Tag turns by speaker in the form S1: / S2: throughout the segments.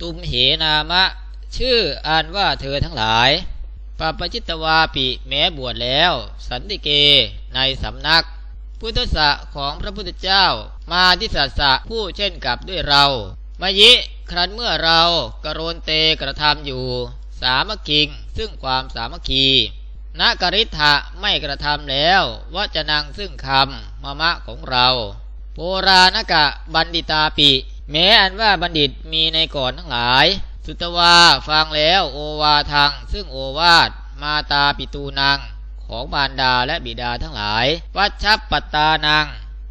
S1: ตุมเหนามะ ชื่ออ่านว่าเธอทั้งหลายปปจิตวาปิแม้บวชแล้ว สันติเก ในสำนัก พุทธะของพระพุทธเจ้า มาทิสัสสะผู้เช่นกับด้วยเรามายิ ครั้นเมื่อเรากรนเตกระทำอยู่ สามัคคิง ซึ่งความสามัคคีนกริธะไม่กระทำแล้วว่าจะนังซึ่งคำมะมะของเราโบราณกะบัณฑิตาปิ แม้อันว่าบัณฑิตมีในก่อนทั้งหลาย สุตวาฟังแล้วโอวาทัง ซึ่งโอวาทมาตาปิตูนังของบารดาและบิดาทั้งหลาย วัชปัตานัง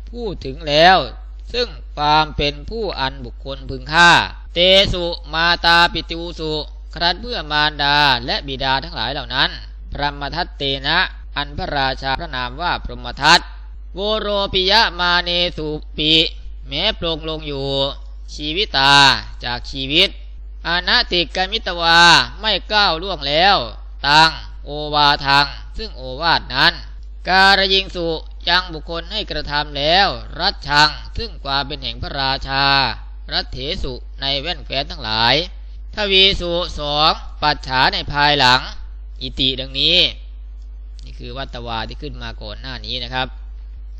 S1: พูดถึงแล้ว ซึ่งความเป็นผู้อันบุคคลพึงฆ่า เตสุมาตาปิตูสุครันเพื่อมารดาและบิดาทั้งหลายเหล่านั้น พระมทัตเตนะ อันพระราชาพระนามว่าพรหมทัตโวโรปิยะมาเนสุปิ แม้โปร่งลงอยู่ ชีวิตาจากชีวิต อาณาติกามิตวาไม่ก้าวล่วงแล้ว ตังโอวาทัง ซึ่งโอวาทนั้น การยิงสุยังบุคคลให้กระทำแล้ว รัชชัง ซึ่งความเป็นแห่งพระราชา รัตเถสุในแว่นแควนทั้งหลายทวีสุสองปัจฉาในภายหลัง อิติดังนี้ นี่คือวัตวาที่ขึ้นมาก่อนหน้านี้นะครับ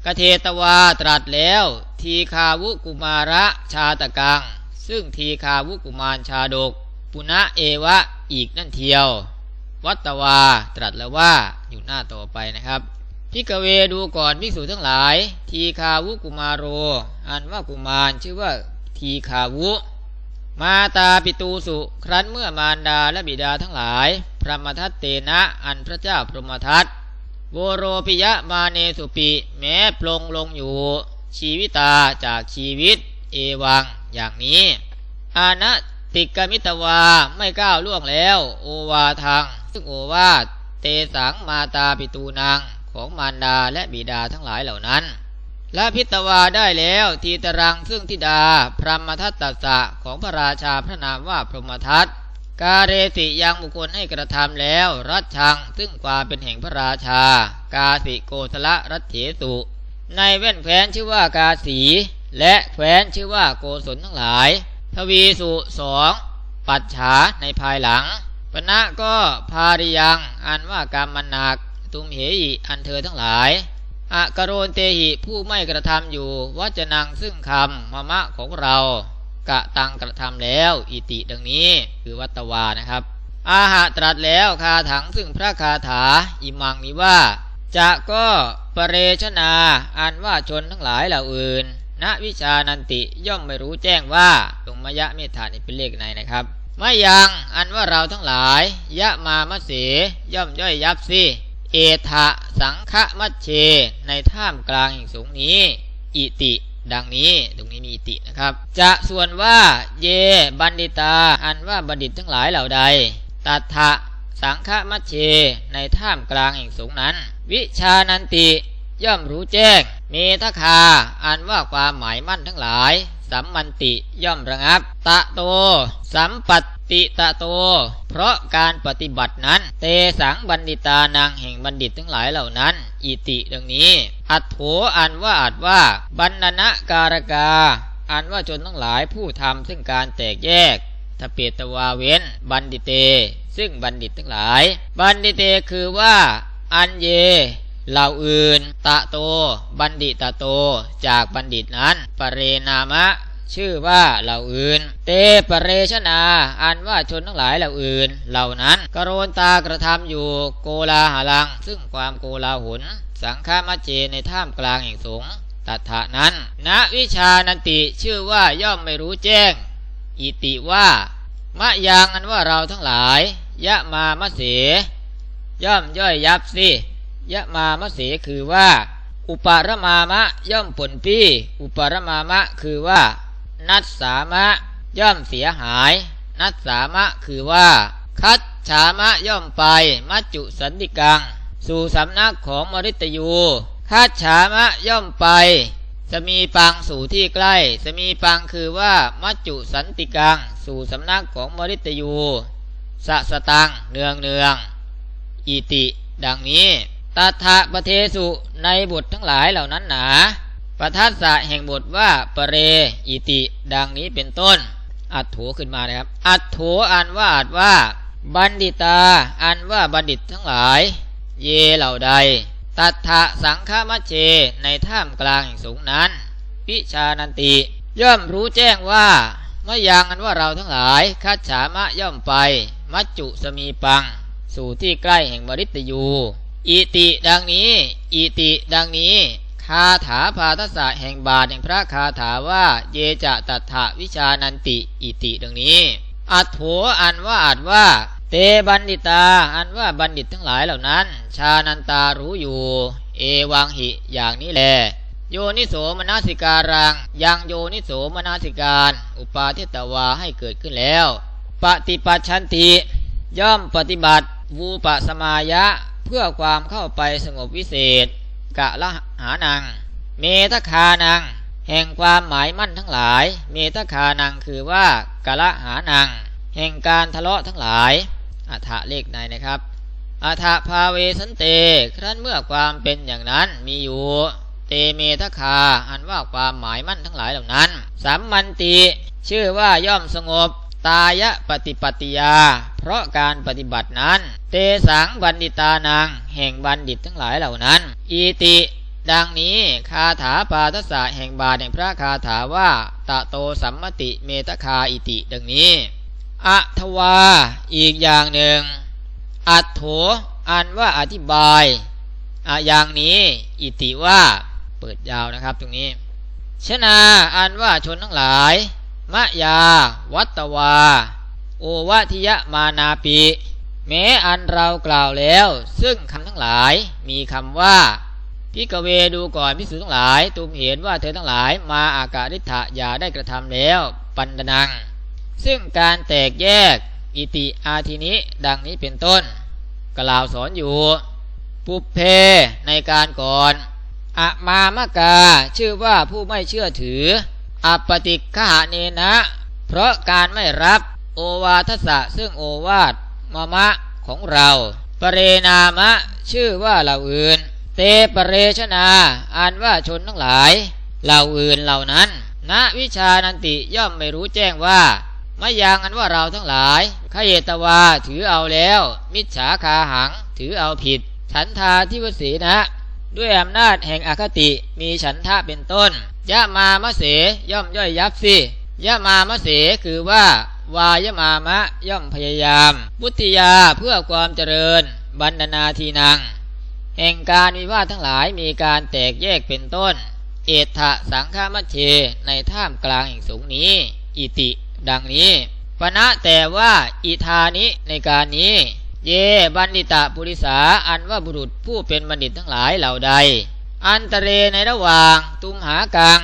S1: กเทตวาตรัสแล้ว ทีคาวุกุมาระชาตะกัง ซึ่งทีคาวุกุมารชาดก ปุณะเอวะอีกนั่นเทียว วัตวาตรัสแล้วว่าอยู่หน้าต่อไปนะครับพิกเวดูก่อนภิกษุทั้งหลาย ทีคาวุกุมาโร อันว่ากุมารชื่อว่าทีคาวุ มาตาปิตูสุ ครั้นเมื่อมารดาและบิดาทั้งหลาย พระมทัตเตนะอันพระเจ้าพรหมทัต โวโรปิยะมาเนสุปิ แม้ปลงลงอยู่ ชีวิตาจากชีวิต เอวัง อย่างนี้ อาณติกมิตวาไม่ก้าวล่วงแล้ว โอวาทัง ซึ่งโอวาทเตสังมาตาปิตูนางของมารดาและบิดาทั้งหลายเหล่านั้น และพิตวาได้แล้วทีตรังซึ่งทิดา พรหมทัตตสะของพระราชาพระนามว่าพรหมทัต กาเรสิยังบุคคลให้กระทำแล้ว รัชชังซึ่งความเป็นแห่งพระราชา กาสิโกสละรัตเถสุ ในแว่นแคว้นชื่อว่ากาสี และแคว้นชื่อว่าโกศลทั้งหลาย ทวีสุสองปัจฉาในภายหลังปณะก็พาริยังอันว่ากรรมมันนักตุมเหหิอันเธอทั้งหลายอะกโรนเตหิผู้ไม่กระทำอยู่วัจนังซึ่งคำมะมะของเรา กะตังกระทำแล้ว อิติดังนี้คือวัตวานะครับ อาหะตรัสแล้วคาถังซึ่งพระคาถาอิมังนี้ว่า จะก็ปเรชนาอันว่าชนทั้งหลายเหล่าอื่นณวิชานันติย่อมไม่รู้แจ้งว่าตรงมยะเมธานี่เป็นเลขไหนนะครับไม่ยังอันว่าเราทั้งหลาย ยะมามะเสย่อมย่อยยับสิเอทะสังฆมัชเช ในท่ามกลางแห่งสูงนี้ อิติ ดังนี้ตรงนี้มีตินะครับ จะส่วนว่าเย บัณฑิตา อันว่าบัณฑิตทั้งหลายเหล่าใดตัทะสังฆมัชเช ในท่ามกลางแห่งสูงนั้น วิชานันติย่อมรู้แจ้ง เมทคา อันว่าความหมายมั่นทั้งหลาย สัมมันติย่อมระงับ ตะโต สัมปัต ติตะโต เพราะการปฏิบัตินั้น เตสังบัณฑิตานางแห่งบัณฑิตทั้งหลายเหล่านั้น อิติดังนี้ อัตโถอันว่าอัดว่าบรรณะการกา อันว่าจนทั้งหลายผู้ทำซึ่งการแตกแยกทเปตวาเว้น บัณฑิเต ซึ่งบัณฑิตทั้งหลาย บัณฑิเตคือว่า อันเยเหล่าอื่น ตะโต บัณฑิตโต จากบัณฑิตนั้น ปเรนามะ ชื่อว่าเหล่าอื่น เตปเรชนา อันว่าชนทั้งหลายเหล่าอื่น เหล่านั้นกรโนตากระทำอยู่โกลาหลัง ซึ่งความโกลาหุนสังฆามเจในท่ามกลางแห่งสงตัทะนั้นณวิชานันติชื่อว่าย่อมไม่รู้แจ้ง อิติว่ามะยังอันว่าเราทั้งหลาย ยะมามะเส ย่อมย่อยยับสิยะมามะเสคือว่า อุปารมามะย่อมผลปี้ อุปารมามะคือว่า นัดสามะย่อมเสียหาย นัดสามะคือว่า คัดฉามะย่อมไปมัจจุสันติกัง สู่สำนักของมริตยูคัดฉามะย่อมไป สมีปังสู่ที่ใกล้ สมีปังคือว่ามัจจุสันติกัง สู่สำนักของมริตยูสะสตังเนืองเนืองอิติ ดังนี้ตถาปเทสุในบททั้งหลายเหล่านั้นหนา ประทัดสะแห่งบทว่าปเรอิติ ดังนี้เป็นต้น อัดโถขึ้นมานะครับ อัดโถอ่านว่าอัดว่า บัณฑิตาอ่านว่าบัณฑิตทั้งหลาย เยเหล่าใด ตัทธะสังฆมัชเชในท่ามกลางแห่งสูงนั้นวิชานันติ ย่อมรู้แจ้งว่าเมื่อยังอันว่าเราทั้งหลายคัจฉามะย่อมไป มัจจุสมีปัง สู่ที่ใกล้แห่งบริตยูอิติดังนี้ อิติดังนี้าถาพาทศะแห่งบาทแห่งพระคาถาว่า เยจะตัทธะวิชานันติอิติดังนี้ อัดโถอันว่าอัดว่า เตบัณฑิตา อันว่าบัณฑิตทั้งหลายเหล่านั้น ชานันตารู้อยู่ เอวังหิอย่างนี้แล โยนิโสมนาสิการัง ยังโยนิโสมนาสิการ อุปาทิตวาให้เกิดขึ้นแล้ว ปฏิปัชชันติย่อมปฏิบัติวูปสมายะเพื่อความเข้าไปสงบวิเศษ กะละหานัง เมตคานัง แห่งความหมายมั่นทั้งหลาย เมตคานังคือว่ากะละหานัง แห่งการทะเลาะทั้งหลายอัฐะเลขในนะครับอัฐภาเวสันเต ครั้นเมื่อความเป็นอย่างนั้นมีอยู่เตเมทคา อันว่าความหมายมั่นทั้งหลายเหล่านั้นสามมันติ ชื่อว่าย่อมสงบ ตายะปฏิปติยา เพราะการปฏิบัตินั้น เตสังบัณฑิตานังแห่งบัณฑิตทั้งหลายเหล่านั้น อีติ ดังนี้คาถาปาทศะแห่งบาทแห่งพระคาถาว่า ตะโตสัมมติเมตคาอิติ ดังนี้อัทวา อีกอย่างหนึ่ง อัตโถอันว่าอธิบายอะอย่างนี้ อิติว่า เปิดยาวนะครับตรงนี้ชนาอันว่าชนทั้งหลาย มะยา วัตวา โอวะทิยมานาปิแม้อันเรากล่าวแล้ว ซึ่งคำทั้งหลายมีคำว่าพิกเวดูก่อนพิสูจทั้งหลายตุมเห็นว่าเธอทั้งหลายมาอากาศิฐะอย่าได้กระทำแล้ว ปันดนัง ซึ่งการแตกแยกอิติอาทินิดังนี้เป็นต้น กล่าวสอนอยู่ ปุเพในการก่อนอะมามกาชื่อว่าผู้ไม่เชื่อถือ อัปติกขะเนนะ เพราะการไม่รับโอวาทสะซึ่งโอวาทมะมะของเราปเรนามะ ชื่อว่าเหล่าอื่น เตปเรชนาอ่านว่าชนทั้งหลายเหล่าอื่นเหล่านั้นณวิชานันติย่อมไม่รู้แจ้งว่าไม่ยังอันว่าเราทั้งหลายขเยตวาถือเอาแล้ว มิจฉาคาหังถือเอาผิด ฉันทาทิวสีนะ ด้วยอำนาจแห่งอคติมีฉันทะเป็นต้น ยะมามะเสย่อมย่อยยับสิยะมามะเสคือว่าวายมามะย่อมพยายามพุทธิยาเพื่อความเจริญบรรณนาทีนัง แห่งการวิวาททั้งหลายมีการแตกแยกเป็นต้น เอถะสังฆามัชเชในท่ามกลางแห่งสูงนี้ อิติ ดังนี้ปณะแต่ว่าอิธานิในการนี้ เยบัณฑิตะปุริสาอันว่าบุรุษผู้เป็นบัณฑิตทั้งหลายเหล่าใด อันตเรในระหว่างตุมหากัง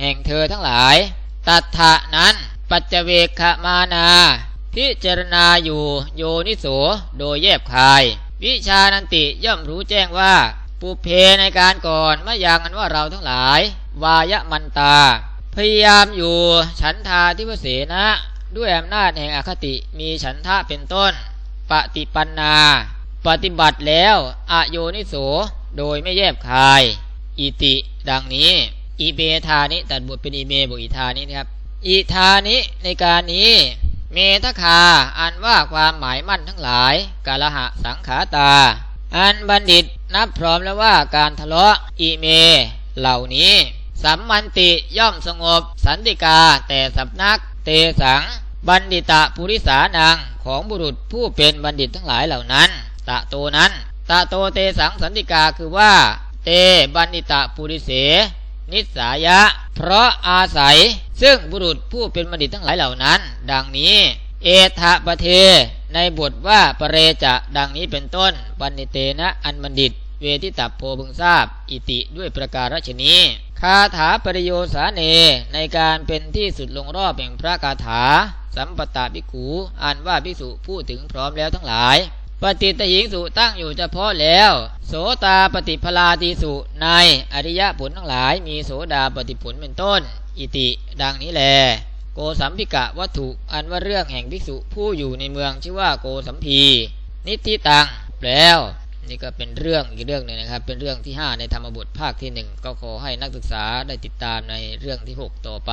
S1: แห่งเธอทั้งหลาย ตัทธะนั้นปัจเวกขมานา พิจารณาอยู่โยนิโสโดยแยบคาย วิชานันติย่อมรู้แจ้งว่า ปุเพในการก่อนเมื่อยังอันว่าเราทั้งหลาย วายมันตา พยายามอยู่ฉันทาทิวเสนะด้วยอำนาจแห่งอคติมีฉันทะเป็นต้น ปฏิปันนา ปฏิบัติแล้วอโยนิโสโดยไม่แยบคาย อิติ ดังนี้อีเบธานิตัดบทเป็นอีเมบวกอีธานินะครับอีธานิในการนี้ เมทคา อันว่าความหมายมั่นทั้งหลาย กาลหะสังขาตา อันบัณฑิตนับพร้อมแล้วว่าการทะเลาะอีเม เหล่านี้สัมมันติย่อมสงบ สันติกาแต่สำนักเตสัง บัณฑิตะปุริสานังของบุรุษผู้เป็นบัณฑิตทั้งหลายเหล่านั้น ตะโตนั้น ตะโตเตสังสันติกาคือว่า เตบัณฑิตะปุริเส นิสายะ เพราะอาศัย ซึ่งบุรุษผู้เป็นบัณฑิตทั้งหลายเหล่านั้น ดังนี้ เอทะปะเท ในบทว่าปเรจะดังนี้เป็นต้นบัณฑิเตนะอันบัณฑิต เวทิตับโพบึงทราบ อิติด้วยประการฉนี้คาถาปริโยสาเน ในการเป็นที่สุดลงรอบแห่งพระคาถา สัมปตาภิกขูอ่านว่าภิกษุพูดถึงพร้อมแล้วทั้งหลาย ปฏิตหิงสุตั้งอยู่เฉพาะแล้ว โสตาปฏิพลาติสุในอริยผลทั้งหลาย มีโสดาปฏิผลเป็นต้น อิติดังนี้แล โกสัมพิกะวัตถุอันว่าเรื่องแห่งภิกษุผู้อยู่ในเมืองชื่อว่าโกสัมพีนิติตังแล้ว นี่ก็เป็นเรื่องอีกเรื่องหนึ่งนะครับ เป็นเรื่องที่ 5 ในธรรมบทภาคที่ 1 ก็ขอให้นักศึกษาได้ติดตามในเรื่องที่ 6 ต่อไป